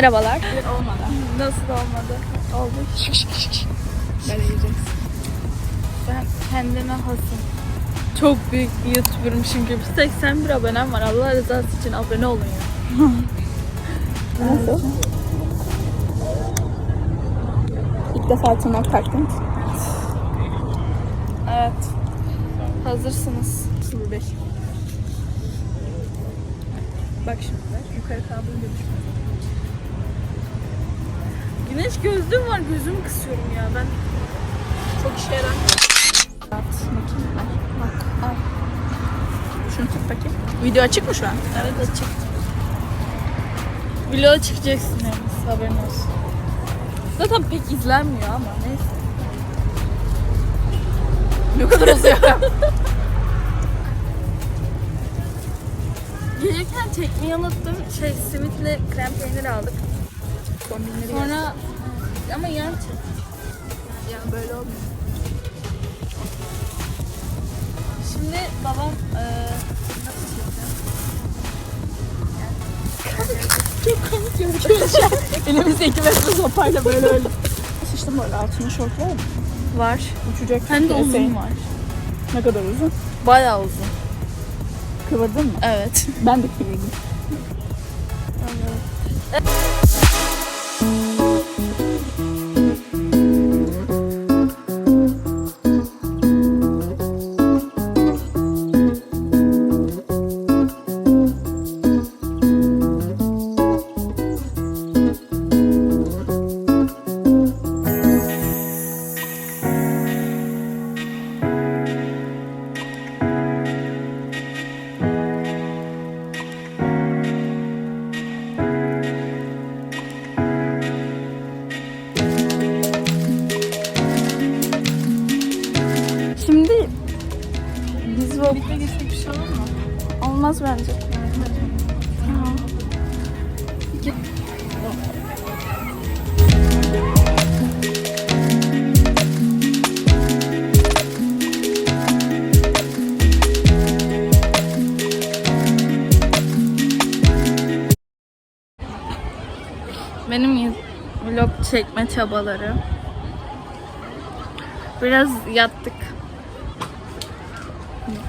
merhabalar. Olmadı. Nasıl olmadı? Oldu. Böyle yiyeceksin. Ben kendime hasım. Çok büyük bir YouTuber'ım çünkü 81 abonem var. Allah rızası için abone olun ya. Nasıl? İlk defa tırnak taktım. Evet. Hazırsınız. 05. Bak şimdi yukarı kaldırınca düşmüyor. Güneş gözlüğüm var. Gözümü kısıyorum ya ben. Çok işe yarar. Bak. Al. Şunu tut bakayım. Video açık mı şu an? Evet açık. Vlog'a çıkacaksın yalnız haberin olsun. Zaten pek izlenmiyor ama neyse. Ne kadar uzuyor. Gelirken çekmeyi unuttum. Şey simitle krem peynir aldık. Kombinleri Sonra ama yan çek. ya böyle olmuyor. Şimdi babam nasıl çekiyor? Çok komik an. Elimizde iki metre sopayla böyle öyle. Sıçtım böyle altına şort var mı? Var. Uçacak. Hem de uzun var. Ne kadar uzun? Bayağı uzun. Kıvırdın mı? Evet. Ben de kıvırdım. Şimdi olmaz bence. Benim vlog çekme çabaları. Biraz yattık.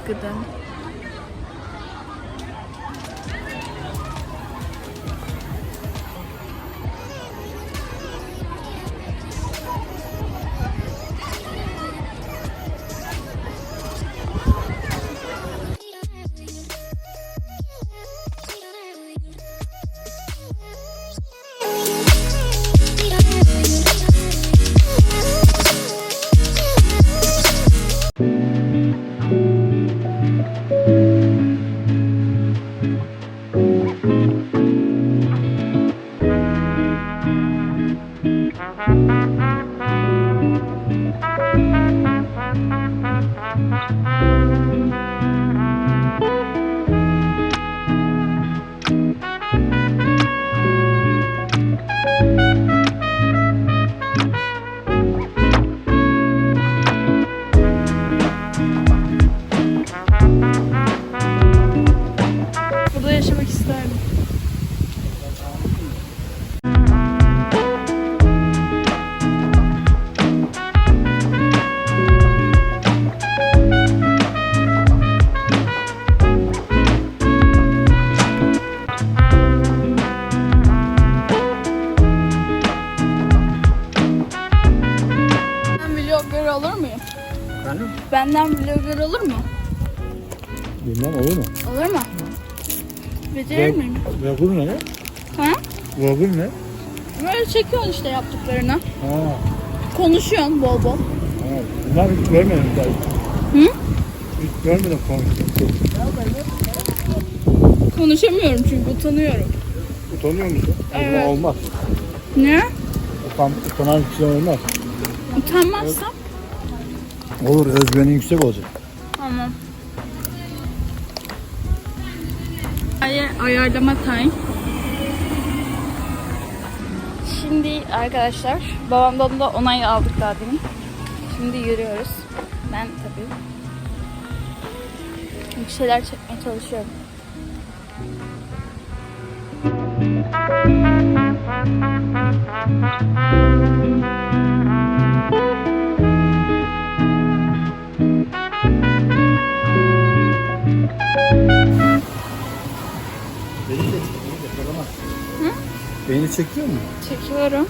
Gıdım. thank you. Efendim? Benden vlogger olur mu? Bilmem olur mu? Olur mu? Becerir miyim? Vlogger ne? Ha? Vlogger ne? Böyle çekiyorsun işte yaptıklarını. Ha, Konuşuyorsun bol bol. ha. Bunlar hiç görmedim daha. Hı? Hiç görmedim konuştuk. Konuşamıyorum çünkü utanıyorum. Utanıyor musun? Evet. Olmaz. Ne? Utan, utanan şey olmaz. Utanmazsam Olur özgüvenin yüksek olacak. tamam. Ay ayarlama time. Şimdi arkadaşlar babamdan da onay aldık daha demin. Şimdi yürüyoruz. Ben tabii bir şeyler çekmeye çalışıyorum. Beni Beni çekiyor mu? Çekiyorum.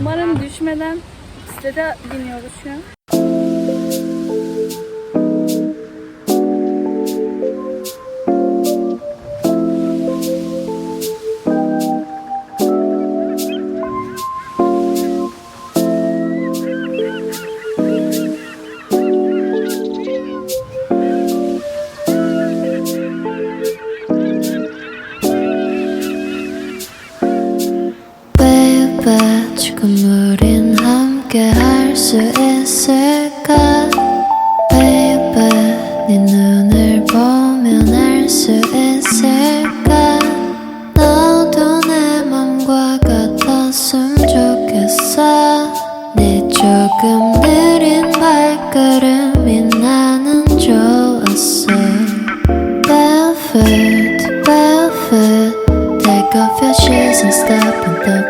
Umarım düşmeden bisiklete biniyoruz şu an. 수 있을까 baby 네 눈을 보면 알 수 있을까 너도 내 맘과 같았으면 좋겠어 네 조금 느린 발걸음이 나는 좋았어 Barefoot, barefoot Take off your shoes and stop and look